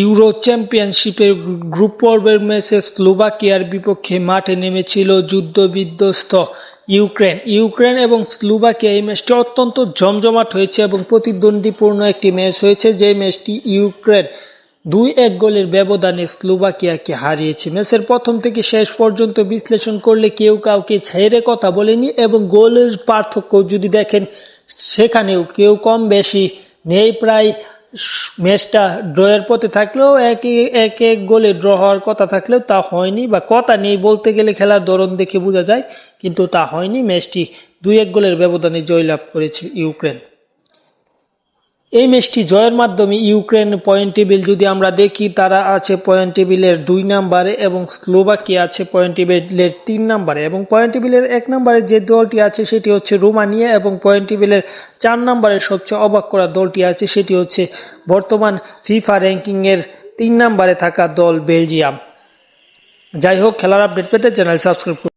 Euro চ্যাম্পিয়নশিপের group পর্বের ম্যাচে স্লোভাকিয়ার বিপক্ষে মাঠে নেমেছিল যুদ্ধবিধ্বস্ত ইউক্রেন। ইউক্রেন এবং স্লোভাকিয়া এই ম্যাচটি অত্যন্ত জমজমাট হয়েছে এবং প্রতিদ্বন্দ্বীপূর্ণ একটি ম্যাচ হয়েছে, যে ম্যাচটি ইউক্রেন দুই এক গোলের ব্যবধানে স্লোভাকিয়াকে হারিয়েছে। ম্যাচের প্রথম থেকে শেষ পর্যন্ত বিশ্লেষণ করলে কেউ কাউকে ছেড়ে কথা বলেনি এবং গোলের পার্থক্য যদি দেখেন, সেখানেও কেউ কম বেশি নেই। প্রায় ম্যাচটা ড্রয়ের পথে থাকলেও এক এক এক গোলে ড্র হওয়ার কথা থাকলেও তা হয়নি বা কথা নেই বলতে গেলে খেলার ধরন দেখে বোঝা যায়, কিন্তু তা হয়নি। ম্যাচটি দুই এক গোলের ব্যবধানে জয়লাভ করেছে ইউক্রেন। এই ম্যাচটি জয়ের মাধ্যমে ইউক্রেন পয়েন্ট টেবিল যদি আমরা দেখি, তারা আছে পয়েন্ট টেবিলের দুই নাম্বারে এবং স্লোভাকিয়া আছে পয়েন্ট টেবিলের তিন নাম্বারে। এবং পয়েন্ট টেবিলের এক নাম্বারে যে দলটি আছে, সেটি হচ্ছে রোমানিয়া এবং পয়েন্ট টেবিলের চার নম্বরের সবচেয়ে অবাক করা দলটি আছে, সেটি হচ্ছে বর্তমান ফিফা র্যাঙ্কিংয়ের তিন নাম্বারে থাকা দল বেলজিয়াম। যাই হোক, খেলার আপডেট পেতে চ্যানেল সাবস্ক্রাইব